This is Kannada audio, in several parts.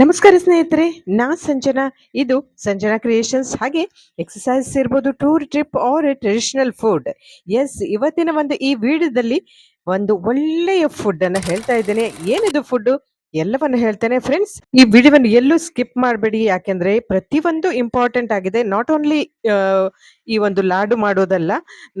ನಮಸ್ಕಾರ ಸ್ನೇಹಿತರೆ, ನಾ ಸಂಜನಾ. ಇದು ಸಂಜನಾ ಕ್ರಿಯೇಷನ್ಸ್ ಹಾಗೆ ಎಕ್ಸಸೈಸ್ ಇರ್ಬೋದು tour trip or traditional food yes ಇವತ್ತಿನ ಒಂದು ಈ ವಿಡಿಯೋದಲ್ಲಿ ಒಂದು ಒಳ್ಳೆಯ ಫುಡ್ ಅನ್ನ ಹೇಳ್ತಾ ಇದ್ದೇನೆ. ಏನಿದು ಫುಡ್ ಎಲ್ಲವನ್ನು ಹೇಳ್ತೇನೆ ಫ್ರೆಂಡ್ಸ್ ಈ ವಿಡಿಯೋವನ್ನು ಎಲ್ಲೂ ಸ್ಕಿಪ್ ಮಾಡಬೇಡಿ. ಯಾಕೆಂದ್ರೆ ಪ್ರತಿಯೊಂದು ಇಂಪಾರ್ಟೆಂಟ್ ಆಗಿದೆ. ನಾಟ್ ಓನ್ಲಿ ಈ ಒಂದು ಲಾಡು ಮಾಡೋದಲ್ಲ,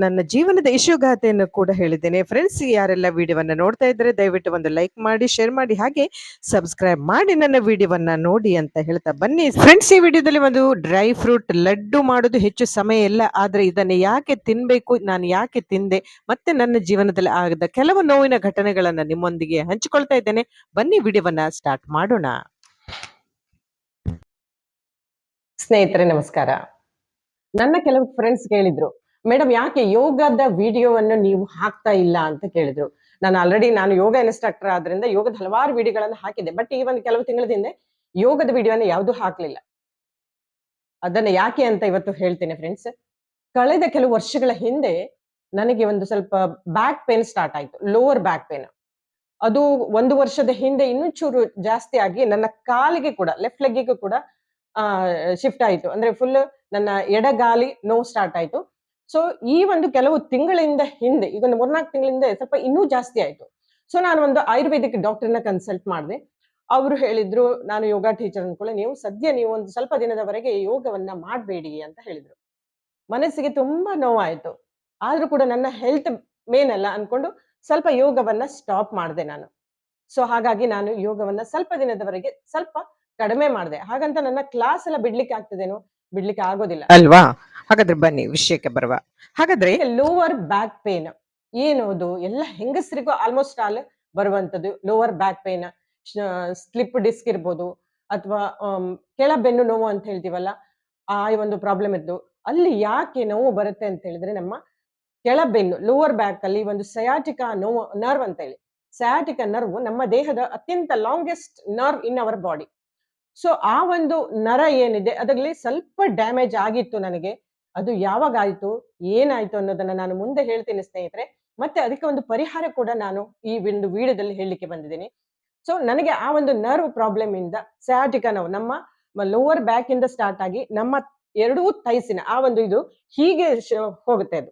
ನನ್ನ ಜೀವನದ ಇಶುಗಾತೆಯನ್ನು ಕೂಡ ಹೇಳಿದ್ದೇನೆ. ಫ್ರೆಂಡ್ಸ್ ಯಾರೆಲ್ಲ ವಿಡಿಯೋವನ್ನ ನೋಡ್ತಾ ಇದ್ದಾರೆ ದಯವಿಟ್ಟು ಒಂದು ಲೈಕ್ ಮಾಡಿ ಶೇರ್ ಮಾಡಿ, ಹಾಗೆ ಸಬ್ಸ್ಕ್ರೈಬ್ ಮಾಡಿ ನನ್ನ ವಿಡಿಯೋವನ್ನ ನೋಡಿ ಅಂತ ಹೇಳ್ತಾ ಬನ್ನಿ. ಫ್ರೆಂಡ್ಸ್ ಈ ವಿಡಿಯೋದಲ್ಲಿ ಒಂದು ಡ್ರೈ ಫ್ರೂಟ್ ಲಡ್ಡು ಮಾಡೋದು ಹೆಚ್ಚು ಸಮಯ ಇಲ್ಲ. ಆದ್ರೆ ಇದನ್ನ ಯಾಕೆ ತಿನ್ಬೇಕು, ನಾನು ಯಾಕೆ ತಿಂದೆ, ಮತ್ತೆ ನನ್ನ ಜೀವನದಲ್ಲಿ ಆಗದ ಕೆಲವು ನೋವಿನ ಘಟನೆಗಳನ್ನ ನಿಮ್ಮೊಂದಿಗೆ ಹಂಚಿಕೊಳ್ತಾ ಇದ್ದೇನೆ. ಬನ್ನಿ ವಿಡಿಯೋವನ್ನ ಸ್ಟಾರ್ಟ್ ಮಾಡೋಣ. ಸ್ನೇಹಿತರೆ, ನಮಸ್ಕಾರ. ನನ್ನ ಕೆಲವು ಫ್ರೆಂಡ್ಸ್ ಕೇಳಿದ್ರು ಮೇಡಮ್ ಯಾಕೆ ಯೋಗದ ವಿಡಿಯೋವನ್ನು ನೀವು ಹಾಕ್ತಾ ಇಲ್ಲ ಅಂತ ಕೇಳಿದ್ರು? ನಾನು ಆಲ್ರೆಡಿ ನಾನು ಯೋಗ ಇನ್ಸ್ಟ್ರಕ್ಟರ್ ಆದ್ರಿಂದ ಯೋಗದ ಹಲವಾರು ವಿಡಿಯೋಗಳನ್ನು ಹಾಕಿದ್ದೆ. ಬಟ್ ಈ ಒಂದು ಕೆಲವು ತಿಂಗಳ ಹಿಂದೆ ಯೋಗದ ವಿಡಿಯೋನ ಯಾವುದು ಹಾಕ್ಲಿಲ್ಲ. ಅದನ್ನ ಯಾಕೆ ಅಂತ ಇವತ್ತು ಹೇಳ್ತೇನೆ ಫ್ರೆಂಡ್ಸ್ ಕಳೆದ ಕೆಲವು ವರ್ಷಗಳ ಹಿಂದೆ ನನಗೆ ಒಂದು ಸ್ವಲ್ಪ ಬ್ಯಾಕ್ ಪೇನ್ ಸ್ಟಾರ್ಟ್ ಆಯ್ತು ಲೋವರ್ ಬ್ಯಾಕ್ ಪೇನ್ ಅದು ಒಂದು ವರ್ಷದ ಹಿಂದೆ ಇನ್ನೂ ಚೂರು ಜಾಸ್ತಿ ಆಗಿ ನನ್ನ ಕಾಲಿಗೆ ಕೂಡ ಲೆಫ್ಟ್ ಲೆಗ್ಗಿಗೂ ಕೂಡ ಶಿಫ್ಟ್ ಆಯ್ತು. ಅಂದ್ರೆ ಫುಲ್ ನನ್ನ ಎಡಗಾಲಿ ನೋವು ಸ್ಟಾರ್ಟ್ ಆಯ್ತು. ಸೊ ಈ ಒಂದು ಕೆಲವು ತಿಂಗಳಿಂದ ಹಿಂದೆ, ಈಗ ಒಂದು ಮೂರ್ನಾಲ್ಕು ತಿಂಗಳಿಂದ ಸ್ವಲ್ಪ ಇನ್ನೂ ಜಾಸ್ತಿ ಆಯ್ತು. ಸೊ ನಾನು ಒಂದು ಆಯುರ್ವೇದಿಕ್ ಡಾಕ್ಟರ್ನ ಕನ್ಸಲ್ಟ್ ಮಾಡಿದೆ. ಅವರು ಹೇಳಿದ್ರು, ನಾನು ಯೋಗ ಟೀಚರ್ ಅನ್ಕೊಳ್ಳಿ, ನೀವು ಸದ್ಯ ನೀವು ಒಂದು ಸ್ವಲ್ಪ ದಿನದವರೆಗೆ ಯೋಗವನ್ನ ಮಾಡಬೇಡಿ ಅಂತ ಹೇಳಿದ್ರು. ಮನಸ್ಸಿಗೆ ತುಂಬಾ ನೋವಾಯ್ತು. ಆದ್ರೂ ಕೂಡ ನನ್ನ ಹೆಲ್ತ್ ಮೇನ್ ಅಲ್ಲ ಅನ್ಕೊಂಡು ಸ್ವಲ್ಪ ಯೋಗವನ್ನ ಸ್ಟಾಪ್ ಮಾಡಿದೆ ನಾನು. ಸೊ ಹಾಗಾಗಿ ನಾನು ಯೋಗವನ್ನ ಸ್ವಲ್ಪ ದಿನದವರೆಗೆ ಸ್ವಲ್ಪ ಕಡಿಮೆ ಮಾಡಿದೆ. ಹಾಗಂತ ನನ್ನ ಕ್ಲಾಸ್ ಎಲ್ಲ ಬಿಡ್ಲಿಕ್ಕೆ ಆಗ್ತದೇನೋ? ಬಿಡ್ಲಿಕ್ಕೆ ಆಗೋದಿಲ್ಲ. ಅಲ್ವಾ? ಹಾಗಾದ್ರೆ ಬನ್ನಿ ವಿಷಯಕ್ಕೆ ಬರುವ. ಹಾಗಾದ್ರೆ ಲೋವರ್ ಬ್ಯಾಕ್ ಪೇನ್ ಏನು ಅದು ಎಲ್ಲ ಹೆಂಗಸರಿಗೂ ಆಲ್ಮೋಸ್ಟ್ ಆಲ್ ಬರುವಂತದ್ದು. Lower back pain slip disc ಇರ್ಬೋದು ಅಥವಾ ಕೆಳ ಬೆನ್ನು ನೋವು ಅಂತ ಹೇಳ್ತೀವಲ್ಲ ಆ ಒಂದು ಪ್ರಾಬ್ಲಮ್ ಇದ್ದು ಅಲ್ಲಿ ಯಾಕೆ ನೋವು ಬರುತ್ತೆ ಅಂತ ಹೇಳಿದ್ರೆ ನಮ್ಮ ಕೆಳಬೆನ್ನು ಲೋವರ್ ಬ್ಯಾಕ್ ಅಲ್ಲಿ ಒಂದು ಸಯಾಟಿಕಾ ನೋವು ನರ್ವ್ ಅಂತ ಹೇಳಿ ಸಯಾಟಿಕಾ ನರ್ವ್ ನಮ್ಮ ದೇಹದ ಅತ್ಯಂತ longest nerve in our body so ಆ ಒಂದು ನರ ಏನಿದೆ, ಅದರಲ್ಲಿ ಸ್ವಲ್ಪ ಡ್ಯಾಮೇಜ್ ಆಗಿತ್ತು ನನಗೆ. ಅದು ಯಾವಾಗ ಆಯ್ತು ಏನಾಯ್ತು ಅನ್ನೋದನ್ನ ನಾನು ಮುಂದೆ ಹೇಳ್ತೀನಿ ಸ್ನೇಹಿತರೆ. ಮತ್ತೆ ಅದಕ್ಕೆ ಒಂದು ಪರಿಹಾರ ಕೂಡ ನಾನು ಈ ಒಂದು ವೀಡಿಯೋದಲ್ಲಿ ಹೇಳಲಿಕ್ಕೆ ಬಂದಿದ್ದೀನಿ. ಸೊ ನನಗೆ ಆ ಒಂದು ನರ್ವ್ ಪ್ರಾಬ್ಲಮ್ ಇಂದ ಸಯಾಟಿಕಾ ನೋವು, ನಮ್ಮ ಲೋವರ್ ಬ್ಯಾಕ್ ಇಂದ ಸ್ಟಾರ್ಟ್ ಆಗಿ ನಮ್ಮ ಎರಡೂ ಥೈಸಿನ ಆ ಒಂದು ಇದು ಹೀಗೆ ಹೋಗುತ್ತೆ ಅದು.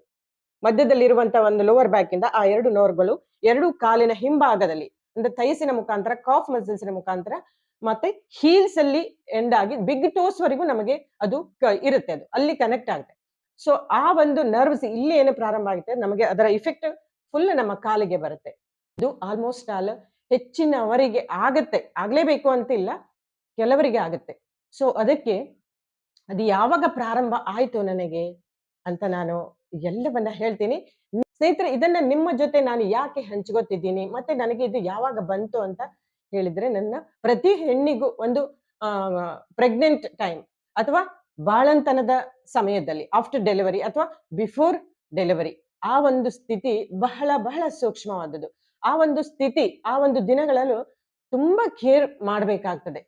ಮಧ್ಯದಲ್ಲಿ ಇರುವಂತಹ ಒಂದು ಲೋವರ್ ಬ್ಯಾಕ್ ಇಂದ ಆ ಎರಡು ನೋರ್ಗಳು ಎರಡು ಕಾಲಿನ ಹಿಂಭಾಗದಲ್ಲಿ ಅಂದ್ರೆ ಥೈಸಿನ ಮುಖಾಂತರ ಕಾಫ್ ಮಸಲ್ಸಿನ ಮುಖಾಂತರ ಮತ್ತೆ ಹೀಲ್ಸ್ ಅಲ್ಲಿ ಎಂಡ್ ಆಗಿ ಬಿಗ್ ಟೋಸ್ ವರೆಗೂ ನಮಗೆ ಅದು ಇರುತ್ತೆ ಅದು. ಅಲ್ಲಿ ಕನೆಕ್ಟ್ ಆಗುತ್ತೆ. ಸೊ ಆ ಒಂದು ನರ್ವ್ಸ್ ಇಲ್ಲಿ ಏನು ಪ್ರಾರಂಭ ಆಗುತ್ತೆ? ನಮಗೆ ಅದರ ಇಫೆಕ್ಟ್ ಫುಲ್ ನಮ್ಮ ಕಾಲಿಗೆ ಬರುತ್ತೆ. ಇದು ಆಲ್ಮೋಸ್ಟ್ ಆಲ್ ಹೆಚ್ಚಿನವರಿಗೆ ಆಗತ್ತೆ. ಆಗ್ಲೇಬೇಕು ಅಂತ ಇಲ್ಲ ಕೆಲವರಿಗೆ ಆಗುತ್ತೆ. ಸೊ ಅದಕ್ಕೆ ಅದು ಯಾವಾಗ ಪ್ರಾರಂಭ ಆಯಿತು ನನಗೆ ಅಂತ ನಾನು ಎಲ್ಲವನ್ನ ಹೇಳ್ತೀನಿ. ಸ್ನೇಹಿತರೆ, ಇದನ್ನ ನಿಮ್ಮ ಜೊತೆ ನಾನು ಯಾಕೆ ಹಂಚ್ಕೋತಿದ್ದೀನಿ? ಮತ್ತೆ ನನಗೆ ಇದು ಯಾವಾಗ ಬಂತು ಅಂತ ಹೇಳಿದ್ರೆ, ನನ್ನ ಪ್ರತಿ ಹೆಣ್ಣಿಗೂ ಒಂದು ಪ್ರೆಗ್ನೆಂಟ್ ಟೈಮ್ ಅಥವಾ ಬಾಳಂತನದ ಸಮಯದಲ್ಲಿ, ಆಫ್ಟರ್ ಡೆಲಿವರಿ ಅಥವಾ ಬಿಫೋರ್ ಡೆಲಿವರಿ, ಆ ಒಂದು ಸ್ಥಿತಿ ಬಹಳ ಬಹಳ ಸೂಕ್ಷ್ಮವಾದದ್ದು. ಆ ಒಂದು ಸ್ಥಿತಿ, ಆ ಒಂದು ದಿನಗಳಲ್ಲೂ ತುಂಬಾ ಕೇರ್ ಮಾಡಬೇಕಾಗ್ತದೆ.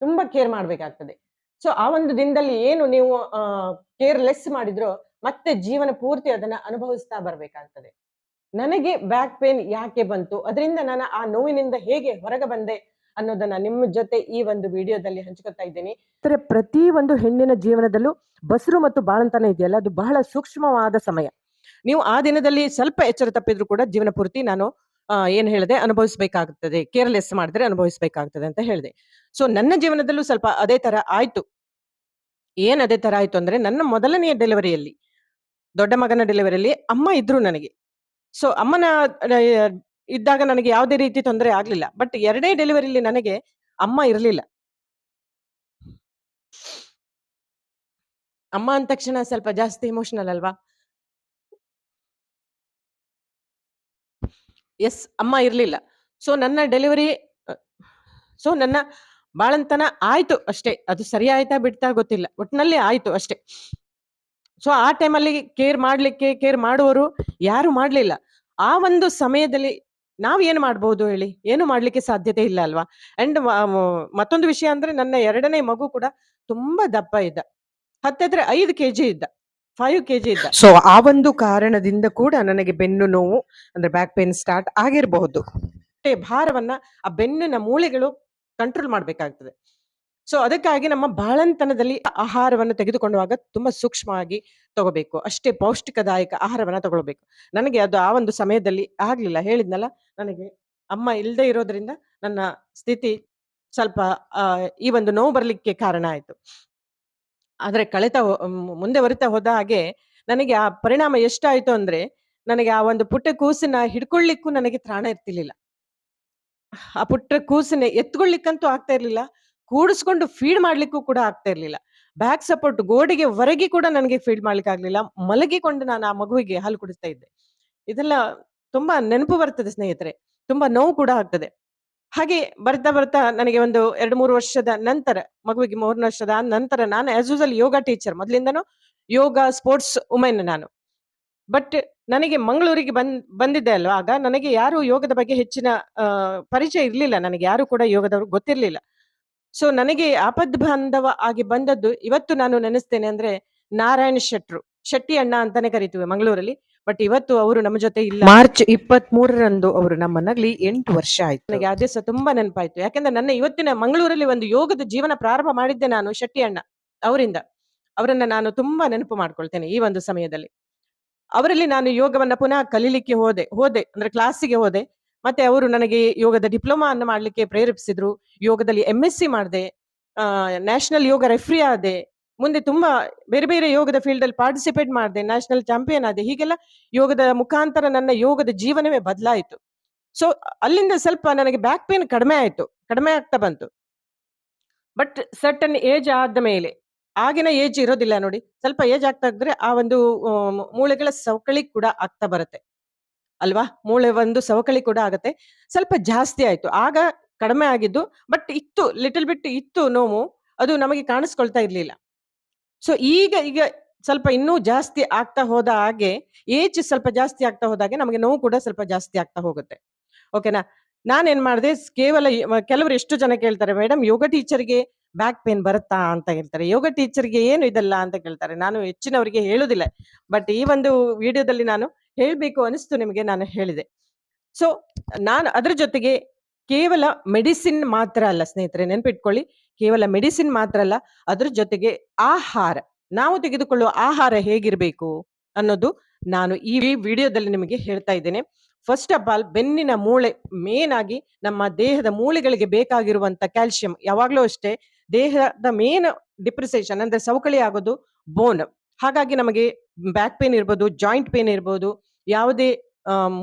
ತುಂಬಾ ಕೇರ್ ಮಾಡಬೇಕಾಗ್ತದೆ. ಸೊ, ಆ ಒಂದು ದಿನದಲ್ಲಿ ಏನು ನೀವು ಕೇರ್ಲೆಸ್ ಮಾಡಿದ್ರೋ ಮತ್ತೆ ಜೀವನ ಪೂರ್ತಿ ಅದನ್ನ ಅನುಭವಿಸ್ತಾ ಬರ್ಬೇಕಾಗ್ತದೆ. ನನಗೆ ಬ್ಯಾಕ್ ಪೇನ್ ಯಾಕೆ ಬಂತು? ಅದರಿಂದ ನಾನು ಆ ನೋವಿನಿಂದ ಹೇಗೆ ಹೊರಗೆ ಬಂದೆ ಅನ್ನೋದನ್ನ ನಿಮ್ಮ ಜೊತೆ ಈ ಒಂದು ವಿಡಿಯೋದಲ್ಲಿ ಹಂಚ್ಕೊತಾ ಇದ್ದೀನಿ. ಪ್ರತಿ ಒಂದು ಹೆಣ್ಣಿನ ಜೀವನದಲ್ಲೂ ಬಸರು ಮತ್ತು ಬಾಳಂತನ ಇದೆಯಲ್ಲ, ಅದು ಬಹಳ ಸೂಕ್ಷ್ಮವಾದ ಸಮಯ. ನೀವು ಆ ದಿನದಲ್ಲಿ ಸ್ವಲ್ಪ ಎಚ್ಚರ ತಪ್ಪಿದ್ರು ಕೂಡ ಜೀವನ ಪೂರ್ತಿ ನಾನು ಏನ್ ಹೇಳಿದೆ, ಅನುಭವಿಸ್ಬೇಕಾಗ್ತದೆ. ಕೇರ್ಲೆಸ್ ಮಾಡಿದ್ರೆ ಅನುಭವಿಸ್ಬೇಕಾಗ್ತದೆ ಅಂತ ಹೇಳಿದೆ. ಸೊ ನನ್ನ ಜೀವನದಲ್ಲೂ ಸ್ವಲ್ಪ ಅದೇ ತರ ಆಯ್ತು. ಏನ್ ಅದೇ ತರ ಆಯ್ತು ಅಂದ್ರೆ, ನನ್ನ ಮೊದಲನೆಯ ಡೆಲಿವರಿಯಲ್ಲಿ ದೊಡ್ಡ ಮಗನ ಡೆಲಿವರಿಯಲ್ಲಿ ಅಮ್ಮ ಇದ್ರು ನನಗೆ. ಸೊ ಅಮ್ಮನ ಇದ್ದಾಗ ನನಗೆ ಯಾವುದೇ ರೀತಿ ತೊಂದರೆ ಆಗ್ಲಿಲ್ಲ. ಬಟ್ ಎರಡನೇ ಡೆಲಿವರಿಲಿ ನನಗೆ ಅಮ್ಮ ಇರಲಿಲ್ಲ. ಅಮ್ಮ ಅಂದ ತಕ್ಷಣ ಸ್ವಲ್ಪ ಜಾಸ್ತಿ ಇಮೋಷನಲ್ ಅಲ್ವಾ? ಎಸ್ ಅಮ್ಮ ಇರಲಿಲ್ಲ. ಸೊ ನನ್ನ ಡೆಲಿವರಿ ಸೊ ನನ್ನ ಬಾಳಂತನ ಆಯ್ತು ಅಷ್ಟೇ. ಅದು ಸರಿ ಆಯ್ತಾ ಬಿಡ್ತಾ ಗೊತ್ತಿಲ್ಲ. ಒಟ್ಟಿನಲ್ಲಿ ಆಯ್ತು ಅಷ್ಟೇ. ಸೊ ಆ ಟೈಮಲ್ಲಿ ಕೇರ್ ಮಾಡ್ಲಿಕ್ಕೆ ಕೇರ್ ಮಾಡುವವರು ಯಾರು ಮಾಡ್ಲಿಲ್ಲ. ಆ ಒಂದು ಸಮಯದಲ್ಲಿ ನಾವ್ ಏನು ಮಾಡ್ಬೋದು ಹೇಳಿ? ಏನು ಮಾಡ್ಲಿಕ್ಕೆ ಸಾಧ್ಯತೆ ಇಲ್ಲ ಅಲ್ವಾ? ಅಂಡ್ ಮತ್ತೊಂದು ವಿಷಯ ಅಂದ್ರೆ ನನ್ನ ಎರಡನೇ ಮಗು ಕೂಡ ತುಂಬಾ ದಪ್ಪ ಇದ್ದ. ಹತ್ತತ್ರ ಐದು ಕೆಜಿ ಇದ್ದ. ಫೈವ್ ಕೆಜಿ ಇದ್ದ. ಸೊ ಆ ಒಂದು ಕಾರಣದಿಂದ ಕೂಡ ನನಗೆ ಬೆನ್ನು ನೋವು ಅಂದ್ರೆ ಬ್ಯಾಕ್ ಪೇನ್ ಸ್ಟಾರ್ಟ್ ಆಗಿರಬಹುದು. ಭಾರವನ್ನ ಆ ಬೆನ್ನಿನ ಮೂಳೆಗಳು ಕಂಟ್ರೋಲ್ ಮಾಡ್ಬೇಕಾಗ್ತದೆ. ಸೊ ಅದಕ್ಕಾಗಿ ನಮ್ಮ ಬಾಳಂತನದಲ್ಲಿ ಆಹಾರವನ್ನು ತೆಗೆದುಕೊಳ್ಳುವಾಗ ತುಂಬಾ ಸೂಕ್ಷ್ಮವಾಗಿ ತಗೋಬೇಕು. ಅಷ್ಟೇ ಪೌಷ್ಟಿಕದಾಯಕ ಆಹಾರವನ್ನ ತಗೊಳ್ಬೇಕು. ನನಗೆ ಅದು ಆ ಒಂದು ಸಮಯದಲ್ಲಿ ಆಗ್ಲಿಲ್ಲ. ಹೇಳಿದ್ನಲ್ಲ ನನಗೆ ಅಮ್ಮ ಇಲ್ಲದೆ ಇರೋದ್ರಿಂದ ನನ್ನ ಸ್ಥಿತಿ ಸ್ವಲ್ಪ ಈ ಒಂದು ನೋವು ಬರ್ಲಿಕ್ಕೆ ಕಾರಣ ಆಯ್ತು. ಆದ್ರೆ ಕಳೆತ ಮುಂದೆ ಬರಿತಾ ಹೋದ ಹಾಗೆ ನನಗೆ ಆ ಪರಿಣಾಮ ಎಷ್ಟಾಯ್ತು ಅಂದ್ರೆ, ನನಗೆ ಆ ಒಂದು ಪುಟ್ಟ ಕೂಸಿನ ಹಿಡ್ಕೊಳ್ಳಿಕ್ಕೂ ನನಗೆ ತ್ರಾಣ ಇರ್ತಿರ್ಲಿಲ್ಲ. ಆ ಪುಟ್ಟ ಕೂಸಿನ ಎತ್ಕೊಳ್ಳಿಕ್ಕಂತೂ ಆಗ್ತಾ ಇರ್ಲಿಲ್ಲ. ಕೂಡಿಸ್ಕೊಂಡು ಫೀಡ್ ಮಾಡ್ಲಿಕ್ಕೂ ಕೂಡ ಆಗ್ತಾ ಇರ್ಲಿಲ್ಲ. ಬ್ಯಾಕ್ ಸಪೋರ್ಟ್ ಗೋಡೆಗೆ ಹೊರಗೆ ಕೂಡ ನನಗೆ ಫೀಡ್ ಮಾಡ್ಲಿಕ್ಕೆ ಆಗ್ಲಿಲ್ಲ. ಮಲಗಿಕೊಂಡು ನಾನು ಆ ಮಗುವಿಗೆ ಹಾಲು ಕುಡಿಸ್ತಾ ಇದ್ದೆ. ಇದೆಲ್ಲ ತುಂಬಾ ನೆನಪು ಬರ್ತದೆ ಸ್ನೇಹಿತರೆ. ತುಂಬಾ ನೋವು ಕೂಡ ಆಗ್ತದೆ. ಹಾಗೆ ಬರ್ತಾ ಬರ್ತಾ ನನಗೆ ಒಂದು 2, 3 ವರ್ಷದ ನಂತರ ಮಗುವಿಗೆ ಮೂರು ವರ್ಷದ ನಂತರ ನಾನು ಆಸ್ ಯೂಸಲ್ ಯೋಗ ಟೀಚರ್ ಮೊದಲಿಂದನೂ ಯೋಗ, ಸ್ಪೋರ್ಟ್ಸ್ ವುಮೆನ್ ನಾನು. ಬಟ್ ನನಗೆ ಮಂಗಳೂರಿಗೆ ಬಂದ್ ಬಂದಿದ್ದೆ ಅಲ್ವಾ ಆಗ ನನಗೆ ಯಾರು ಯೋಗದ ಬಗ್ಗೆ ಹೆಚ್ಚಿನ ಪರಿಚಯ ಇರ್ಲಿಲ್ಲ. ನನಗೆ ಯಾರು ಕೂಡ ಯೋಗದವರು ಗೊತ್ತಿರ್ಲಿಲ್ಲ. ಸೊ ನನಗೆ ಆಪದ್ಬಾಂಧವ ಆಗಿ ಬಂದದ್ದು ಇವತ್ತು ನಾನು ನೆನೆಸ್ತೇನೆ ಅಂದ್ರೆ ನಾರಾಯಣ್ ಶೆಟ್ರು. ಶೆಟ್ಟಿ ಅಣ್ಣ ಅಂತಾನೆ ಕರಿತೀವಿ ಮಂಗಳೂರಲ್ಲಿ. ಬಟ್ ಇವತ್ತು ಅವರು ನಮ್ಮ ಜೊತೆ ಇಲ್ಲ. ಮಾರ್ಚ್ 23ರಂದು ಅವರು ನಮ್ಮನ್ನಗಲಿ 8 ವರ್ಷ ಆಯ್ತು. ನನಗೆ ಆ ದಿವಸ ತುಂಬಾ ನೆನಪಾಯ್ತು. ಯಾಕಂದ್ರೆ ನನ್ನ ಇವತ್ತಿನ ಮಂಗಳೂರಲ್ಲಿ ಒಂದು ಯೋಗದ ಜೀವನ ಪ್ರಾರಂಭ ಮಾಡಿದ್ದೆ ನಾನು ಶೆಟ್ಟಿ ಅಣ್ಣ ಅವರಿಂದ. ಅವರನ್ನ ನಾನು ತುಂಬಾ ನೆನಪು ಮಾಡ್ಕೊಳ್ತೇನೆ ಈ ಒಂದು ಸಮಯದಲ್ಲಿ. ಅವರಲ್ಲಿ ನಾನು ಯೋಗವನ್ನ ಪುನಃ ಕಲೀಲಿಕ್ಕೆ ಹೋದೆ. ಹೋದೆ ಅಂದ್ರೆ ಕ್ಲಾಸಿಗೆ ಹೋದೆ. ಮತ್ತೆ ಅವರು ನನಗೆ ಯೋಗದ ಡಿಪ್ಲೊಮಾ ಅನ್ನು ಮಾಡ್ಲಿಕ್ಕೆ ಪ್ರೇರೇಪಿಸಿದ್ರು. ಯೋಗದಲ್ಲಿ ಎಂಎಸ್ಸಿ ಮಾಡ್ದೆ. ಆ ನ್ಯಾಷನಲ್ ಯೋಗ ರೆಫ್ರಿ ಆದೆ. ಮುಂದೆ ತುಂಬಾ ಬೇರೆ ಬೇರೆ ಯೋಗದ ಫೀಲ್ಡ್ ಅಲ್ಲಿ ಪಾರ್ಟಿಸಿಪೇಟ್ ಮಾಡ್ದೆ. ನ್ಯಾಷನಲ್ ಚಾಂಪಿಯನ್ ಆದೆ. ಹೀಗೆಲ್ಲ ಯೋಗದ ಮುಖಾಂತರ ನನ್ನ ಯೋಗದ ಜೀವನವೇ ಬದಲಾಯಿತು. ಸೊ ಅಲ್ಲಿಂದ ಸ್ವಲ್ಪ ನನಗೆ ಬ್ಯಾಕ್ ಪೇನ್ ಕಡಿಮೆ ಆಯಿತು ಕಡಿಮೆ ಆಗ್ತಾ ಬಂತು. ಬಟ್ ಸರ್ಟನ್ ಏಜ್ ಆದ ಮೇಲೆ, ಆಗಿನ ಏಜ್ ಇರೋದಿಲ್ಲ ನೋಡಿ. ಸ್ವಲ್ಪ ಏಜ್ ಆಗ್ತಾ ಇದ್ರೆ ಆ ಒಂದು ಮೂಳೆಗಳ ಸವಕಳಿ ಕೂಡ ಆಗ್ತಾ ಬರುತ್ತೆ. ಅಲ್ವಾ? ಮೂಳೆ ಒಂದು ಸವಕಳಿ ಕೂಡ ಆಗತ್ತೆ. ಸ್ವಲ್ಪ ಜಾಸ್ತಿ ಆಯ್ತು. ಆಗ ಕಡಿಮೆ ಆಗಿದ್ದು ಬಟ್ ಇತ್ತು ಲಿಟಲ್ ಬಿಟ್ ಇತ್ತು ನೋವು. ಅದು ನಮಗೆ ಕಾಣಿಸ್ಕೊಳ್ತಾ ಇರ್ಲಿಲ್ಲ. ಸೊ ಈಗ ಈಗ ಸ್ವಲ್ಪ ಇನ್ನೂ ಜಾಸ್ತಿ ಆಗ್ತಾ ಹೋದ ಹಾಗೆ, ಏಜ್ ಸ್ವಲ್ಪ ಜಾಸ್ತಿ ಆಗ್ತಾ ಹೋದಾಗೆ ನಮಗೆ ನೋವು ಕೂಡ ಸ್ವಲ್ಪ ಜಾಸ್ತಿ ಆಗ್ತಾ ಹೋಗುತ್ತೆ. ಓಕೆನಾ? ನಾನೇನ್ ಮಾಡ್ದೆ ಕೇವಲ ಕೆಲವರು ಎಷ್ಟು ಜನ ಕೇಳ್ತಾರೆ, ಮೇಡಮ್, ಯೋಗ ಟೀಚರ್‌ಗೆ ಬ್ಯಾಕ್ ಪೇನ್ ಬರುತ್ತಾ ಅಂತ ಹೇಳ್ತಾರೆ. ಯೋಗ ಟೀಚರ್‌ಗೆ ಏನು ಇದಲ್ಲ ಅಂತ ಕೇಳ್ತಾರೆ. ನಾನು ಹೆಚ್ಚಿನವರಿಗೆ ಹೇಳುದಿಲ್ಲ ಬಟ್ ಈ ಒಂದು ವಿಡಿಯೋದಲ್ಲಿ ನಾನು ಹೇಳ್ಬೇಕು ಅನಿಸ್ತು ನಿಮಗೆ ನಾನು ಹೇಳಿದೆ. ಸೊ ನಾನು ಅದರ ಜೊತೆಗೆ ಕೇವಲ ಮೆಡಿಸಿನ್ ಮಾತ್ರ ಅಲ್ಲ ಸ್ನೇಹಿತರೆ ನೆನಪಿಟ್ಕೊಳ್ಳಿ. ಕೇವಲ ಮೆಡಿಸಿನ್ ಮಾತ್ರ ಅಲ್ಲ, ಅದ್ರ ಜೊತೆಗೆ ಆಹಾರ. ನಾವು ತೆಗೆದುಕೊಳ್ಳುವ ಆಹಾರ ಹೇಗಿರಬೇಕು ಅನ್ನೋದು ನಾನು ಈ ವಿಡಿಯೋದಲ್ಲಿ ನಿಮಗೆ ಹೇಳ್ತಾ ಇದ್ದೇನೆ. ಫಸ್ಟ್ ಆಫ್ ಆಲ್ ಬೆನ್ನಿನ ಮೂಳೆ ಮೇನ್ ಆಗಿ ನಮ್ಮ ದೇಹದ ಮೂಳೆಗಳಿಗೆ ಬೇಕಾಗಿರುವಂತ ಕ್ಯಾಲ್ಸಿಯಂ ಯಾವಾಗ್ಲೂ ಅಷ್ಟೇ ದೇಹದ ಮೇನ್ ಡಿಪ್ರೆಸೇಷನ್ ಅಂದ್ರೆ ಸವಕಳಿ ಆಗೋದು ಬೋನ್. ಹಾಗಾಗಿ ನಮಗೆ ಬ್ಯಾಕ್ ಪೇನ್ ಇರ್ಬೋದು, ಜಾಯಿಂಟ್ ಪೇನ್ ಇರ್ಬೋದು, ಯಾವುದೇ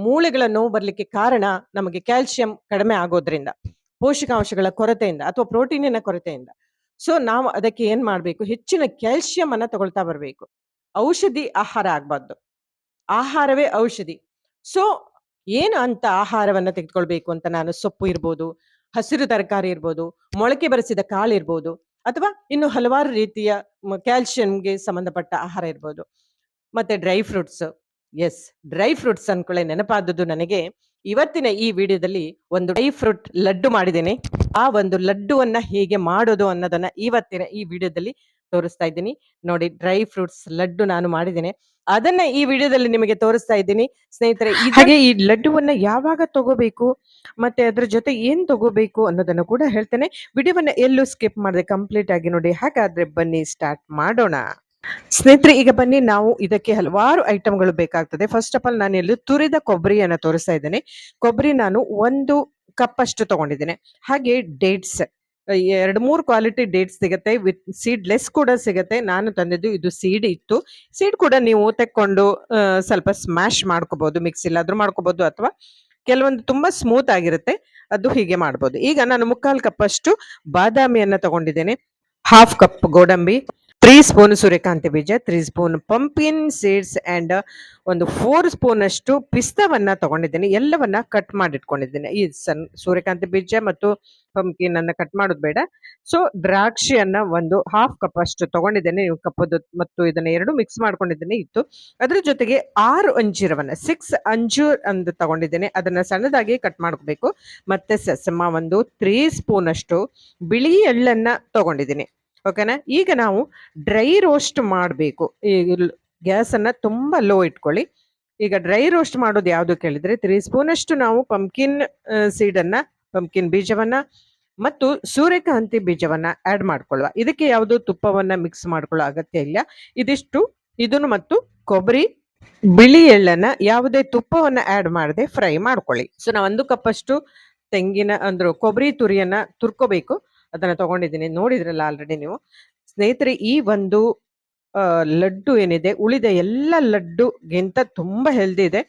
ಮೂಳೆಗಳ ನೋವು ಬರಲಿಕ್ಕೆ ಕಾರಣ ನಮಗೆ ಕ್ಯಾಲ್ಸಿಯಂ ಕಡಿಮೆ ಆಗೋದ್ರಿಂದ. ಪೋಷಕಾಂಶಗಳ ಕೊರತೆಯಿಂದ ಅಥವಾ ಪ್ರೋಟೀನಿನ ಕೊರತೆಯಿಂದ. ಸೊ ನಾವು ಅದಕ್ಕೆ ಏನ್ ಮಾಡಬೇಕು ಹೆಚ್ಚಿನ ಕ್ಯಾಲ್ಸಿಯಂ ಅನ್ನ ತಗೊಳ್ತಾ ಬರಬೇಕು ಔಷಧಿ ಆಹಾರ ಆಗ್ಬಾರ್ದು. ಆಹಾರವೇ ಔಷಧಿ. ಸೊ ಏನು ಅಂತ ಆಹಾರವನ್ನ ತೆಗೆದುಕೊಳ್ಬೇಕು ಅಂತ ನಾನು ಸೊಪ್ಪು ಇರ್ಬೋದು, ಹಸಿರು ತರಕಾರಿ ಇರ್ಬೋದು, ಮೊಳಕೆ ಬರೆಸಿದ ಕಾಳು ಇರ್ಬೋದು ಅಥವಾ ಇನ್ನು ಹಲವಾರು ರೀತಿಯ ಕ್ಯಾಲ್ಸಿಯಂಗೆ ಸಂಬಂಧಪಟ್ಟ ಆಹಾರ ಇರ್ಬೋದು. ಮತ್ತೆ dry fruits. Yes dry fruits ಅಂದ್ಕೊಳ್ಳೆ ನೆನಪಾದದ್ದು ನನಗೆ ಇವತ್ತಿನ ಈ ವಿಡಿಯೋದಲ್ಲಿ ಒಂದು ಡ್ರೈ ಫ್ರೂಟ್ ಲಡ್ಡು ಮಾಡಿದ್ದೇನೆ. ಆ ಒಂದು ಲಡ್ಡುವನ್ನ ಹೇಗೆ ಮಾಡೋದು ಅನ್ನೋದನ್ನ ಇವತ್ತಿನ ಈ ವಿಡಿಯೋದಲ್ಲಿ ತೋರಿಸ್ತಾ ಇದ್ದೀನಿ. ನೋಡಿ ಡ್ರೈ ಫ್ರೂಟ್ಸ್ ಲಡ್ಡು ನಾನು ಮಾಡಿದ್ದೇನೆ. ಅದನ್ನ ಈ ವಿಡಿಯೋದಲ್ಲಿ ನಿಮಗೆ ತೋರಿಸ್ತಾ ಇದ್ದೀನಿ. ಸ್ನೇಹಿತರೆ ಹಾಗೆ ಈ ಲಡ್ಡುವನ್ನ ಯಾವಾಗ ತಗೋಬೇಕು, ಮತ್ತೆ ಅದ್ರ ಜೊತೆ ಏನ್ ತಗೋಬೇಕು ಅನ್ನೋದನ್ನ ಕೂಡ ಹೇಳ್ತೇನೆ. ವಿಡಿಯೋವನ್ನ ಎಲ್ಲೂ ಸ್ಕಿಪ್ ಮಾಡದೆ ಕಂಪ್ಲೀಟ್ ಆಗಿ ನೋಡಿ. ಹಾಗಾದ್ರೆ ಬನ್ನಿ ಸ್ಟಾರ್ಟ್ ಮಾಡೋಣ. ಸ್ನೇಹಿತರೆ ಈಗ ಬನ್ನಿ ನಾವು ಇದಕ್ಕೆ ಹಲವಾರು ಐಟಮ್‌ಗಳು ಬೇಕಾಗ್ತದೆ. ಫಸ್ಟ್ ಆಫ್ ಆಲ್ ನಾನು ಇಲ್ಲಿ ತುರಿದ ಕೊಬ್ಬರಿಯನ್ನು ತೋರಿಸ್ತಾ ಇದ್ದೇನೆ. ಕೊಬ್ಬರಿ ನಾನು ಒಂದು ಕಪ್ ಅಷ್ಟು ತಗೊಂಡಿದ್ದೇನೆ. ಹಾಗೆ ಡೇಟ್ಸ್ 2, 3 ಕ್ವಾಲಿಟಿ ಡೇಟ್ಸ್ ಸಿಗುತ್ತೆ ವಿತ್ ಸೀಡ್‌ಲೆಸ್ ಕೂಡ ಸಿಗುತ್ತೆ ನಾನು ತಂದಿದ್ದು ಇದು ಸೀಡ್ ಇತ್ತು. ಸೀಡ್ ಕೂಡ ನೀವು ತೆಕ್ಕೊಂಡು ಸ್ವಲ್ಪ ಸ್ಮ್ಯಾಶ್ ಮಾಡ್ಕೋಬಹುದು. ಮಿಕ್ಸಿಲಾದ್ರೂ ಮಾಡ್ಕೋಬಹುದು ಅಥವಾ ಕೆಲವೊಂದು ತುಂಬಾ ಸ್ಮೂತ್ ಆಗಿರುತ್ತೆ. ಅದು ಹೀಗೆ ಮಾಡ್ಬೋದು. ಈಗ ನಾನು 3/4 ಕಪ್ ಅಷ್ಟು ಬಾದಾಮಿಯನ್ನ ತಗೊಂಡಿದ್ದೇನೆ. ಹಾಫ್ ಕಪ್ ಗೋಡಂಬಿ, 3 ಸ್ಪೂನ್ ಸೂರ್ಯಕಾಂತಿ ಬೀಜ, three spoon pumpkin seeds and ಒಂದು ಫೋರ್ ಸ್ಪೂನ್ ಅಷ್ಟು ಪಿಸ್ತಾವನ್ನ ತಗೊಂಡಿದ್ದೀನಿ ಎಲ್ಲವನ್ನ ಕಟ್ ಮಾಡಿಟ್ಕೊಂಡಿದ್ದೀನಿ ಈ ಸನ್ ಸೂರ್ಯಕಾಂತಿ ಬೀಜ ಮತ್ತು ಪಂಪಿನನ್ನು ಕಟ್ ಮಾಡೋದು ಬೇಡ. ಸೊ ದ್ರಾಕ್ಷಿಯನ್ನ ಒಂದು ಹಾಫ್ ಕಪ್ ಅಷ್ಟು ತಗೊಂಡಿದ್ದೇನೆ. ನೀವು ಕಪ್ಪದು ಮತ್ತು ಇದನ್ನ ಎರಡು ಮಿಕ್ಸ್ ಮಾಡ್ಕೊಂಡಿದ್ದೇನೆ ಇತ್ತು. ಅದ್ರ ಜೊತೆಗೆ ಆರು ಅಂಜೀರವನ್ನು ಸಿಕ್ಸ್ ಅಂಜೂರ್ ಅಂದು ತಗೊಂಡಿದ್ದೇನೆ. ಅದನ್ನ ಸಣ್ಣದಾಗಿ ಕಟ್ ಮಾಡ್ಕೋಬೇಕು. ಮತ್ತೆ ಸಸಮ ಒಂದು ತ್ರೀ ಸ್ಪೂನ್ ಅಷ್ಟು ಬಿಳಿ ಎಳ್ಳನ್ನ ತಗೊಂಡಿದ್ದೀನಿ. ಓಕೆನಾ? ಈಗ ನಾವು ಡ್ರೈ ರೋಸ್ಟ್ ಮಾಡಬೇಕು. ಈ ಗ್ಯಾಸನ್ನು ತುಂಬಾ ಲೋ ಇಟ್ಕೊಳ್ಳಿ. ಈಗ ಡ್ರೈ ರೋಸ್ಟ್ ಮಾಡೋದು ಯಾವುದು ಕೇಳಿದ್ರೆ ತ್ರೀ ಸ್ಪೂನ್ ಅಷ್ಟು ನಾವು ಪಂಪ್ಕಿನ್ ಸೀಡನ್ನು ಪಂಪ್ಕಿನ್ ಬೀಜವನ್ನ ಮತ್ತು ಸೂರ್ಯಕಾಂತಿ ಬೀಜವನ್ನು ಆ್ಯಡ್ ಮಾಡ್ಕೊಳ್ಳುವ. ಇದಕ್ಕೆ ಯಾವುದು ತುಪ್ಪವನ್ನು ಮಿಕ್ಸ್ ಮಾಡ್ಕೊಳ್ಳೋ ಅಗತ್ಯ ಇಲ್ಲ. ಇದಿಷ್ಟು. ಇದನ್ನು ಮತ್ತು ಕೊಬ್ಬರಿ, ಬಿಳಿ ಎಳ್ಳನ್ನ ಯಾವುದೇ ತುಪ್ಪವನ್ನು ಆ್ಯಡ್ ಮಾಡದೆ ಫ್ರೈ ಮಾಡ್ಕೊಳ್ಳಿ. ಸೊ ನಾವು ಒಂದು ಕಪ್ಪಷ್ಟು ತೆಂಗಿನ, ಅಂದ್ರೆ ಕೊಬ್ಬರಿ ತುರಿಯನ್ನ ತುರ್ಕೋಬೇಕು. ಅದನ್ನ ತಗೊಂಡಿದ್ದೀನಿ. ನೋಡಿದ್ರಲ್ಲ ಆಲ್ರೆಡಿ ನೀವು? ಸ್ನೇಹಿತರೆ, ಈ ಒಂದು ಲಡ್ಡು ಏನಿದೆ, ಉಳಿದ ಎಲ್ಲ ಲಡ್ಡುಗಿಂತ ತುಂಬಾ ಹೆಲ್ದಿ ಇದೆ.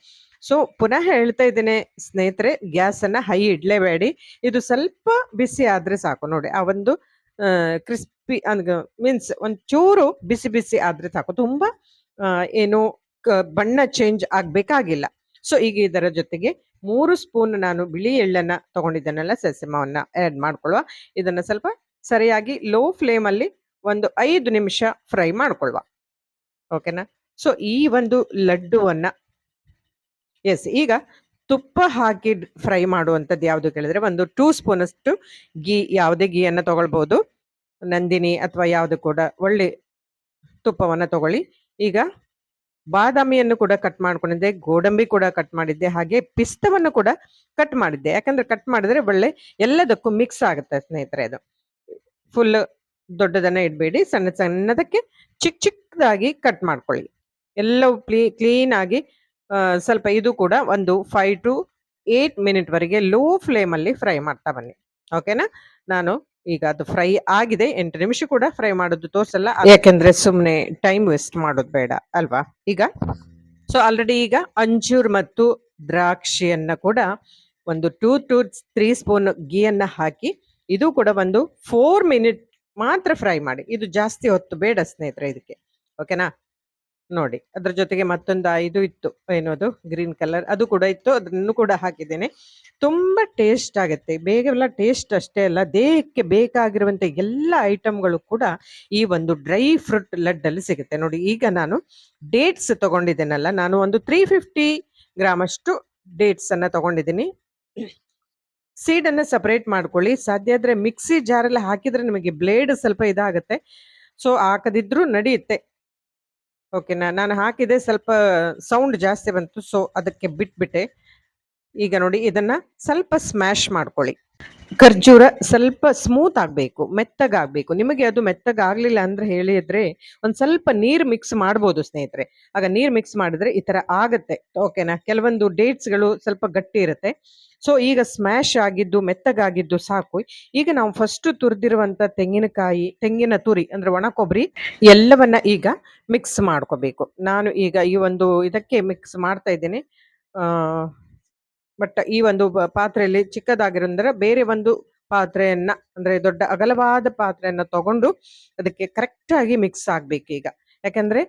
ಸೊ ಪುನಃ ಹೇಳ್ತಾ ಇದ್ದೀನಿ ಸ್ನೇಹಿತರೆ ಗ್ಯಾಸ್ ಅನ್ನ ಹೈ ಇಡ್ಲೇಬೇಡಿ. ಇದು ಸ್ವಲ್ಪ ಬಿಸಿ ಆದ್ರೆ ಸಾಕು. ನೋಡಿ, ಆ ಒಂದು ಕ್ರಿಸ್ಪಿ ಮೀನ್ಸ್ ಒಂಚೂರು ಚೂರು ಬಿಸಿ ಬಿಸಿ ಆದ್ರೆ ಸಾಕು. ತುಂಬಾ ಏನು ಬಣ್ಣ ಚೇಂಜ್ ಆಗ್ಬೇಕಾಗಿಲ್ಲ. ಸೊ ಈಗ ಇದರ ಜೊತೆಗೆ ಮೂರು ಸ್ಪೂನ್ ನಾನು ಬಿಳಿ ಎಳ್ಳನ್ನು ತೊಗೊಂಡಿದ್ದೇನಲ್ಲ ಸೆಸಮವನ್ನ ಆ್ಯಡ್ ಮಾಡ್ಕೊಳ್ಳುವ. ಇದನ್ನು ಸ್ವಲ್ಪ ಸರಿಯಾಗಿ ಲೋ ಫ್ಲೇಮಲ್ಲಿ ಒಂದು ಐದು ನಿಮಿಷ ಫ್ರೈ ಮಾಡ್ಕೊಳ್ಳುವ. ಓಕೆನಾ ಸೊ ಈ ಒಂದು ಲಡ್ಡುವನ್ನು ಎಸ್ ಈಗ ತುಪ್ಪ ಹಾಕಿ ಫ್ರೈ ಮಾಡುವಂಥದ್ದು ಯಾವುದು ಕೇಳಿದ್ರೆ ಒಂದು ಟೂ ಸ್ಪೂನ್ ಅಷ್ಟು ಗೀ ಯಾವುದೇ ಗೀಯನ್ನು ತೊಗೊಳ್ಬೋದು. ನಂದಿನಿ ಅಥವಾ ಯಾವುದು ಕೂಡ ಒಳ್ಳೆ ತುಪ್ಪವನ್ನು ತಗೊಳ್ಳಿ. ಈಗ ಬಾದಾಮಿಯನ್ನು ಕೂಡ ಕಟ್ ಮಾಡ್ಕೊಂಡಿದ್ದೆ, ಗೋಡಂಬಿ ಕೂಡ ಕಟ್ ಮಾಡಿದ್ದೆ, ಹಾಗೆ ಪಿಸ್ತವನ್ನು ಕೂಡ ಕಟ್ ಮಾಡಿದ್ದೆ. ಯಾಕಂದ್ರೆ ಕಟ್ ಮಾಡಿದ್ರೆ ಒಳ್ಳೆ ಎಲ್ಲದಕ್ಕೂ ಮಿಕ್ಸ್ ಆಗುತ್ತೆ ಸ್ನೇಹಿತರೆ ಅದು. ಫುಲ್ ದೊಡ್ಡದನ್ನ ಇಡಬೇಡಿ, ಸಣ್ಣ ಸಣ್ಣದಕ್ಕೆ ಚಿಕ್ಕ ಚಿಕ್ಕದಾಗಿ ಕಟ್ ಮಾಡ್ಕೊಳ್ಳಿ. ಎಲ್ಲವೂ ಕ್ಲೀ ಕ್ಲೀನ್ ಆಗಿ ಸ್ವಲ್ಪ ಇದು ಕೂಡ ಒಂದು ಫೈವ್ ಟು ಏಟ್ ಮಿನಿಟ್ ವರೆಗೆ ಲೋ ಫ್ಲೇಮಲ್ಲಿ ಫ್ರೈ ಮಾಡ್ತಾ ಬನ್ನಿ. ಓಕೆನಾ ನಾನು ಈಗ ಅದು ಫ್ರೈ ಆಗಿದೆ ಎಂಟು ನಿಮಿಷ ಕೂಡ ಫ್ರೈ ಮಾಡೋದು ತೋರ್ಸಲ್ಲ ಯಾಕೆಂದ್ರೆ ಸುಮ್ಮನೆ ಟೈಮ್ ವೇಸ್ಟ್ ಮಾಡೋದು ಬೇಡ ಅಲ್ವಾ? ಈಗ ಸೊ ಆಲ್ರೆಡಿ ಈಗ ಅಂಜೂರ್ ಮತ್ತು ದ್ರಾಕ್ಷಿಯನ್ನ ಕೂಡ ಒಂದು ಟೂ ಟು ತ್ರೀ ಸ್ಪೂನ್ ಗೀಯನ್ನ ಹಾಕಿ ಇದು ಕೂಡ ಒಂದು ಫೋರ್ ಮಿನಿಟ್ ಮಾತ್ರ ಫ್ರೈ ಮಾಡಿ. ಇದು ಜಾಸ್ತಿ ಹೊತ್ತು ಬೇಡ ಸ್ನೇಹಿತರೆ ಇದಕ್ಕೆ. ಓಕೆನಾ ನೋಡಿ, ಅದ್ರ ಜೊತೆಗೆ ಮತ್ತೊಂದು ಐದು ಇತ್ತು. ಏನದು ಗ್ರೀನ್ ಕಲರ್. ಅದು ಕೂಡ ಇತ್ತು. ಅದನ್ನು ಕೂಡ ಹಾಕಿದ್ದೇನೆ. ತುಂಬಾ ಟೇಸ್ಟ್ ಆಗುತ್ತೆ. ಬೇಗ ಎಲ್ಲ ಟೇಸ್ಟ್ ಅಷ್ಟೇ ಅಲ್ಲ, ದೇಹಕ್ಕೆ ಬೇಕಾಗಿರುವಂತ ಎಲ್ಲ ಐಟಮ್ಗಳು ಕೂಡ ಈ ಒಂದು ಡ್ರೈ ಫ್ರೂಟ್ ಲಡ್ಡಲ್ಲಿ ಸಿಗುತ್ತೆ. ನೋಡಿ, ಈಗ ನಾನು ಡೇಟ್ಸ್ ತಗೊಂಡಿದ್ದೇನಲ್ಲ, ನಾನು ಒಂದು ತ್ರೀ ಫಿಫ್ಟಿ ಗ್ರಾಮ್ ಅಷ್ಟು ಡೇಟ್ಸ್ ಅನ್ನ ತಗೊಂಡಿದ್ದೀನಿ. ಸೀಡ್ ಅನ್ನ ಸಪರೇಟ್ ಮಾಡ್ಕೊಳ್ಳಿ. ಸಾಧ್ಯ ಆದ್ರೆ ಮಿಕ್ಸಿ ಜಾರಲ್ಲಿ ಹಾಕಿದ್ರೆ ನಿಮಗೆ ಬ್ಲೇಡ್ ಸ್ವಲ್ಪ ಇದಾಗುತ್ತೆ. ಸೊ, ಹಾಕದಿದ್ರು ನಡೆಯುತ್ತೆ. ಓಕೆನಾ ನಾನು ಹಾಕಿದೆ ಸ್ವಲ್ಪ ಸೌಂಡ್ ಜಾಸ್ತಿ ಬಂತು ಸೊ ಅದಕ್ಕೆ ಬಿಟ್ಬಿಟ್ಟೆ. ಈಗ ನೋಡಿ, ಇದನ್ನ ಸ್ವಲ್ಪ ಸ್ಮ್ಯಾಶ್ ಮಾಡ್ಕೊಳ್ಳಿ. ಖರ್ಜೂರ ಸ್ವಲ್ಪ ಸ್ಮೂತ್ ಆಗಬೇಕು, ಮೆತ್ತಗಾಗಬೇಕು. ನಿಮಗೆ ಅದು ಮೆತ್ತಗಾಗಲಿಲ್ಲ ಅಂದ್ರೆ ಹೇಳಿದ್ರೆ ಒಂದು ಸ್ವಲ್ಪ ನೀರು ಮಿಕ್ಸ್ ಮಾಡ್ಬೋದು ಸ್ನೇಹಿತರೆ. ಆಗ ನೀರು ಮಿಕ್ಸ್ ಮಾಡಿದ್ರೆ ಈ ತರ ಆಗುತ್ತೆ. ಓಕೆನಾ ಕೆಲವೊಂದು ಡೇಟ್ಸ್ಗಳು ಸ್ವಲ್ಪ ಗಟ್ಟಿ ಇರುತ್ತೆ. ಸೊ ಈಗ ಸ್ಮ್ಯಾಶ್ ಆಗಿದ್ದು, ಮೆತ್ತಗಾಗಿದ್ದು ಸಾಕು. ಈಗ ನಾವು ಫಸ್ಟ್ ತುರಿದಿರುವಂತ ತೆಂಗಿನಕಾಯಿ, ತೆಂಗಿನ ತುರಿ ಅಂದ್ರೆ ಒಣ ಕೊಬ್ಬರಿ ಎಲ್ಲವನ್ನ ಈಗ ಮಿಕ್ಸ್ ಮಾಡ್ಕೋಬೇಕು. ನಾನು ಈಗ ಈ ಒಂದು ಇದಕ್ಕೆ ಮಿಕ್ಸ್ ಮಾಡ್ತಾ ಇದ್ದೀನಿ. ಬಟ್ ಈ ಒಂದು ಪಾತ್ರೆಯಲ್ಲಿ ಚಿಕ್ಕದಾಗಿರೋದ್ರೆ ಬೇರೆ ಒಂದು ಪಾತ್ರೆಯನ್ನ, ಅಂದ್ರೆ ದೊಡ್ಡ ಅಗಲವಾದ ಪಾತ್ರೆಯನ್ನ ತಗೊಂಡು ಅದಕ್ಕೆ ಕರೆಕ್ಟ್ ಆಗಿ ಮಿಕ್ಸ್ ಆಗ್ಬೇಕು ಈಗ. ಯಾಕಂದ್ರೆ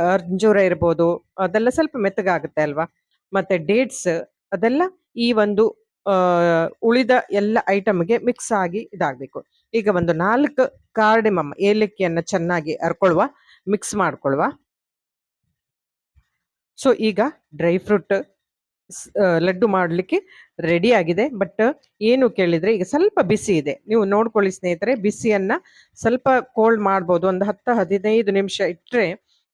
ಅಂಜೂರ ಇರ್ಬೋದು, ಅದೆಲ್ಲ ಸ್ವಲ್ಪ ಮೆತ್ತಗಾಗುತ್ತೆ ಅಲ್ವಾ? ಮತ್ತೆ ಡೇಟ್ಸ್ ಅದೆಲ್ಲ ಈ ಒಂದು ಉಳಿದ ಎಲ್ಲ ಐಟಮ್ಗೆ ಮಿಕ್ಸ್ ಆಗಿ ಇದಾಗಬೇಕು. ಈಗ ಒಂದು ನಾಲ್ಕು ಕಾರ್ಡಿಮಮ್ ಏಲಕ್ಕಿಯನ್ನು ಚೆನ್ನಾಗಿ ಅರ್ಕೊಳ್ವ ಮಿಕ್ಸ್ ಮಾಡ್ಕೊಳ್ವಾ ಸೊ ಈಗ ಡ್ರೈ ಫ್ರೂಟ್ ಲಡ್ಡು ಮಾಡಲಿಕ್ಕೆ ರೆಡಿ ಆಗಿದೆ. ಬಟ್ ಏನು ಕೇಳಿದ್ರೆ, ಈಗ ಸ್ವಲ್ಪ ಬಿಸಿ ಇದೆ. ನೀವು ನೋಡ್ಕೊಳ್ಳಿ ಸ್ನೇಹಿತರೆ, ಬಿಸಿಯನ್ನ ಸ್ವಲ್ಪ ಕೋಲ್ಡ್ ಮಾಡ್ಬೋದು. ಒಂದು ಹತ್ತು, ಹದಿನೈದು ನಿಮಿಷ ಇಟ್ಟರೆ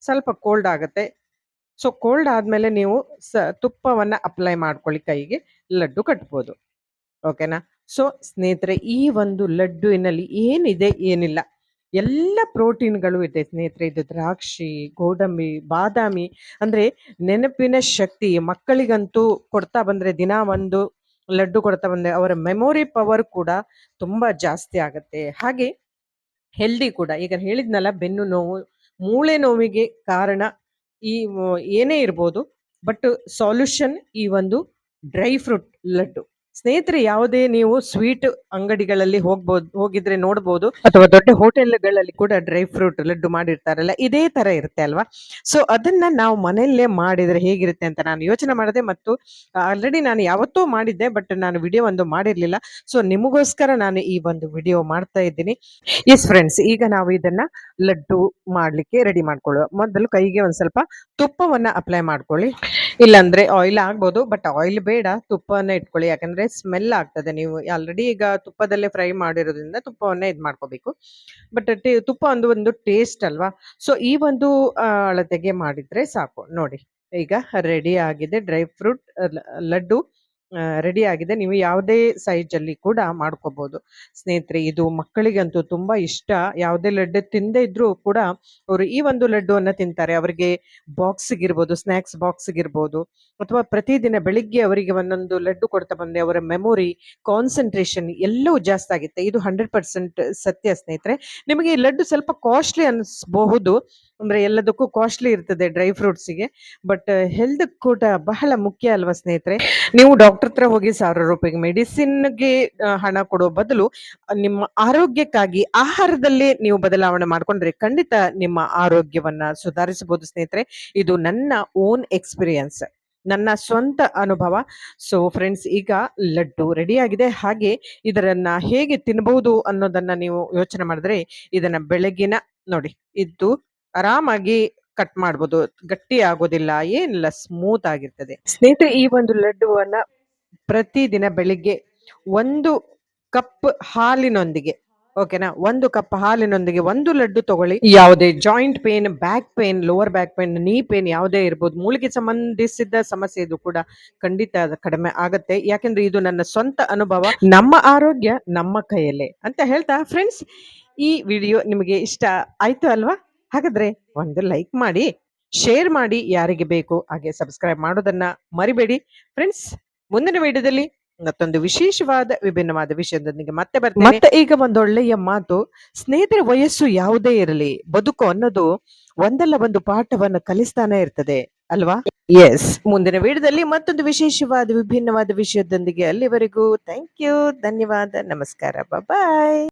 ಸ್ವಲ್ಪ ಕೋಲ್ಡ್ ಆಗುತ್ತೆ. ಸೊ ಕೋಲ್ಡ್ ಆದಮೇಲೆ ನೀವು ಸ, ತುಪ್ಪವನ್ನ ಅಪ್ಲೈ ಮಾಡ್ಕೊಳ್ಳಿ ಕೈಗೆ. ಲಡ್ಡು ಕಟ್ಬೋದು. ಓಕೆನಾ ಸೊ ಸ್ನೇಹಿತರೆ, ಈ ಒಂದು ಲಡ್ಡುವಿನಲ್ಲಿ ಏನಿದೆ, ಏನಿಲ್ಲ. ಎಲ್ಲ ಪ್ರೋಟೀನ್ಗಳು ಇದೆ ಸ್ನೇಹಿತರೆ. ಇದು ದ್ರಾಕ್ಷಿ, ಗೋಡಂಬಿ, ಬಾದಾಮಿ ಅಂದರೆ ನೆನಪಿನ ಶಕ್ತಿ. ಮಕ್ಕಳಿಗಂತೂ ಕೊಡ್ತಾ ಬಂದರೆ ದಿನ ಒಂದು ಲಡ್ಡು ಕೊಡ್ತಾ ಬಂದರೆ ಅವರ ಮೆಮೊರಿ ಪವರ್ ಕೂಡ ತುಂಬ ಜಾಸ್ತಿ ಆಗುತ್ತೆ. ಹಾಗೆ ಹೆಲ್ದಿ ಕೂಡ. ಈಗ ಹೇಳಿದ್ನಲ್ಲ ಬೆನ್ನು ನೋವು, ಮೂಳೆ ನೋವಿಗೆ ಕಾರಣ ಈ ಏನೇ ಇರ್ಬೋದು. ಬಟ್ ಸಾಲ್ಯೂಷನ್ ಈ ಒಂದು ಡ್ರೈ ಫ್ರೂಟ್ ಲಡ್ಡು. ಸ್ನೇಹಿತರೆ, ಯಾವುದೇ ನೀವು ಸ್ವೀಟ್ ಅಂಗಡಿಗಳಲ್ಲಿ ಹೋಗ್ಬೋದು, ಹೋಗಿದ್ರೆ ನೋಡ್ಬೋದು. ಅಥವಾ ದೊಡ್ಡ ಹೋಟೆಲ್ಗಳಲ್ಲಿ ಕೂಡ ಡ್ರೈ ಫ್ರೂಟ್ ಲಡ್ಡು ಮಾಡಿರ್ತಾರಲ್ಲ, ಇದೇ ತರ ಇರುತ್ತೆ ಅಲ್ವಾ? ಸೊ ಅದನ್ನ ನಾವು ಮನೆಯಲ್ಲೇ ಮಾಡಿದ್ರೆ ಹೇಗಿರುತ್ತೆ ಅಂತ ನಾನು ಯೋಚನೆ ಮಾಡಿದೆ ಮತ್ತು ಆಲ್ರೆಡಿ ನಾನು ಯಾವತ್ತೂ ಮಾಡಿದ್ದೆ ಬಟ್ ನಾನು ವಿಡಿಯೋ ಒಂದು ಮಾಡಿರ್ಲಿಲ್ಲ. ಸೊ ನಿಮಗೋಸ್ಕರ ನಾನು ಈ ಒಂದು ವಿಡಿಯೋ ಮಾಡ್ತಾ ಇದ್ದೀನಿ. ಎಸ್ ಫ್ರೆಂಡ್ಸ್ ಈಗ ನಾವು ಇದನ್ನ ಲಡ್ಡು ಮಾಡ್ಲಿಕ್ಕೆ ರೆಡಿ ಮಾಡ್ಕೊಳ್ಳುವ. ಮೊದಲು ಕೈಗೆ ಒಂದ್ ಸ್ವಲ್ಪ ತುಪ್ಪವನ್ನ ಅಪ್ಲೈ ಮಾಡ್ಕೊಳ್ಳಿ. ಇಲ್ಲಾಂದ್ರೆ ಆಯಿಲ್ ಆಗ್ಬೋದು ಬಟ್ ಆಯಿಲ್ ಬೇಡ, ತುಪ್ಪನೇ ಇಟ್ಕೊಳ್ಳಿ. ಯಾಕಂದ್ರೆ ಸ್ಮೆಲ್ ಆಗ್ತದೆ ನೀವು. ಆಲ್ರೆಡಿ ಈಗ ತುಪ್ಪದಲ್ಲೇ ಫ್ರೈ ಮಾಡಿರೋದ್ರಿಂದ ತುಪ್ಪವನ್ನೇ ಇದ್ ಮಾಡ್ಕೋಬೇಕು. ಬಟ್ ತುಪ್ಪ ಒಂದು ಒಂದು ಟೇಸ್ಟ್ ಅಲ್ವಾ? ಸೊ ಈ ಒಂದು ಅಳತೆಗೆ ಮಾಡಿದ್ರೆ ಸಾಕು. ನೋಡಿ, ಈಗ ರೆಡಿ ಆಗಿದೆ ಡ್ರೈ ಫ್ರೂಟ್ ಲಡ್ಡು. ರೆಡಿ ಆಗಿದೆ. ನೀವು ಯಾವುದೇ ಅಲ್ಲಿ ಕೂಡ ಮಾಡ್ಕೋಬಹುದು ಸ್ನೇಹಿತರೆ, ಇದು ಮಕ್ಕಳಿಗಂತೂ ತುಂಬಾ ಇಷ್ಟ. ಯಾವುದೇ ಲಡ್ಡು ತಿಂದೇ ಇದ್ರೂ ಕೂಡ ಅವರು ಈ ಒಂದು ಲಡ್ಡುವನ್ನು ತಿಂತಾರೆ. ಅವರಿಗೆ ಬಾಕ್ಸ್ ಇರ್ಬೋದು ಸ್ನಾಕ್ಸ್ ಬಾಕ್ಸ್ ಇರ್ಬೋದು ಅಥವಾ ಪ್ರತಿದಿನ ಬೆಳಿಗ್ಗೆ ಅವರಿಗೆ ಒಂದೊಂದು ಲಡ್ಡು ಕೊಡ್ತಾ ಬಂದ್ರೆ ಅವರ ಮೆಮೊರಿ ಕಾನ್ಸಂಟ್ರೇಷನ್ ಎಲ್ಲವೂ ಜಾಸ್ತಿ ಆಗುತ್ತೆ. ಇದು ಹಂಡ್ರೆಡ್ ಪರ್ಸೆಂಟ್ ಸತ್ಯ ಸ್ನೇಹಿತರೆ. ನಿಮಗೆ ಈ ಲಡ್ಡು ಸ್ವಲ್ಪ ಕಾಸ್ಟ್ಲಿ ಅನಿಸಬಹುದು. ಅಂದ್ರೆ ಎಲ್ಲದಕ್ಕೂ ಕಾಸ್ಟ್ಲಿ ಇರ್ತದೆ ಡ್ರೈ ಫ್ರೂಟ್ಸಿಗೆ ಬಟ್ ಹೆಲ್ತ್ ಕೂಡ ಬಹಳ ಮುಖ್ಯ ಅಲ್ವಾ ಸ್ನೇಹಿತರೆ? ನೀವು ಡಾಕ್ಟರ್ ಹತ್ರ ಹೋಗಿ ಸಾವಿರ ರೂಪಾಯಿಗೆ ಮೆಡಿಸಿನ್ಗೆ ಹಣ ಕೊಡೋ ಬದಲು ನಿಮ್ಮ ಆರೋಗ್ಯಕ್ಕಾಗಿ ಆಹಾರದಲ್ಲೇ ನೀವು ಬದಲಾವಣೆ ಮಾಡ್ಕೊಂಡ್ರೆ ಖಂಡಿತ ನಿಮ್ಮ ಆರೋಗ್ಯವನ್ನ ಸುಧಾರಿಸಬಹುದು ಸ್ನೇಹಿತರೆ. ಇದು ನನ್ನ ಓನ್ ಎಕ್ಸ್ಪೀರಿಯನ್ಸ್ ನನ್ನ ಸ್ವಂತ ಅನುಭವ. ಸೊ ಫ್ರೆಂಡ್ಸ್ ಈಗ ಲಡ್ಡು ರೆಡಿ ಆಗಿದೆ. ಹಾಗೆ ಇದರನ್ನ ಹೇಗೆ ತಿನ್ಬಹುದು ಅನ್ನೋದನ್ನ ನೀವು ಯೋಚನೆ ಮಾಡಿದ್ರೆ, ಇದನ್ನ ಬೆಳಗಿನ ನೋಡಿ, ಇದು ಆರಾಮಾಗಿ ಕಟ್ ಮಾಡ್ಬೋದು. ಗಟ್ಟಿ ಆಗೋದಿಲ್ಲ ಏನಿಲ್ಲ ಸ್ಮೂತ್ ಆಗಿರ್ತದೆ. ಸ್ನೇಹಿತರೆ ಈ ಒಂದು ಲಡ್ಡುವನ್ನ ಪ್ರತಿದಿನ ಬೆಳಿಗ್ಗೆ ಒಂದು ಕಪ್ ಹಾಲಿನೊಂದಿಗೆ ಓಕೆನಾ ಒಂದು ಕಪ್ ಹಾಲಿನೊಂದಿಗೆ ಒಂದು ಲಡ್ಡು ತಗೊಳ್ಳಿ. ಯಾವುದೇ joint pain back pain lower back pain knee pain ಯಾವುದೇ ಇರ್ಬೋದು. ಮೂಳಿಗೆ ಸಂಬಂಧಿಸಿದ ಸಮಸ್ಯೆ ಇದು ಕೂಡ ಖಂಡಿತ ಕಡಿಮೆ ಆಗತ್ತೆ. ಯಾಕೆಂದ್ರೆ ಇದು ನನ್ನ ಸ್ವಂತ ಅನುಭವ. ನಮ್ಮ ಆರೋಗ್ಯ ನಮ್ಮ ಕೈಯಲ್ಲೇ. ಅಂತ ಹೇಳ್ತಾ ಫ್ರೆಂಡ್ಸ್ ಈ ವಿಡಿಯೋ ನಿಮಗೆ ಇಷ್ಟ ಆಯ್ತು ಅಲ್ವಾ? ಹಾಗಾದ್ರೆ ಒಂದು ಲೈಕ್ ಮಾಡಿ ಶೇರ್ ಮಾಡಿ ಯಾರಿಗೆ ಬೇಕು ಹಾಗೆ ಸಬ್ಸ್ಕ್ರೈಬ್ ಮಾಡೋದನ್ನ ಮರಿಬೇಡಿ. ಫ್ರೆಂಡ್ಸ್ ಮುಂದಿನ ವಿಡಿಯೋದಲ್ಲಿ ಮತ್ತೊಂದು ವಿಶೇಷವಾದ ವಿಭಿನ್ನವಾದ ವಿಷಯದೊಂದಿಗೆ ಮತ್ತೆ ಬರ್ತೇನೆ. ಮತ್ತೆ ಈಗ ಒಂದೊಳ್ಳೆಯ ಮಾತು ಸ್ನೇಹಿತರ ವಯಸ್ಸು ಯಾವುದೇ ಇರಲಿ ಬದುಕು ಅನ್ನೋದು ಒಂದಲ್ಲ ಒಂದು ಪಾಠವನ್ನ ಕಲಿಸ್ತಾನೆ ಇರ್ತದೆ ಅಲ್ವಾ? ಎಸ್ ಮುಂದಿನ ವಿಡಿಯೋದಲ್ಲಿ ಮತ್ತೊಂದು ವಿಶೇಷವಾದ ವಿಭಿನ್ನವಾದ ವಿಷಯದೊಂದಿಗೆ ಅಲ್ಲಿವರೆಗೂ ಥ್ಯಾಂಕ್ ಯು ಧನ್ಯವಾದ ನಮಸ್ಕಾರ ಬಾಯ್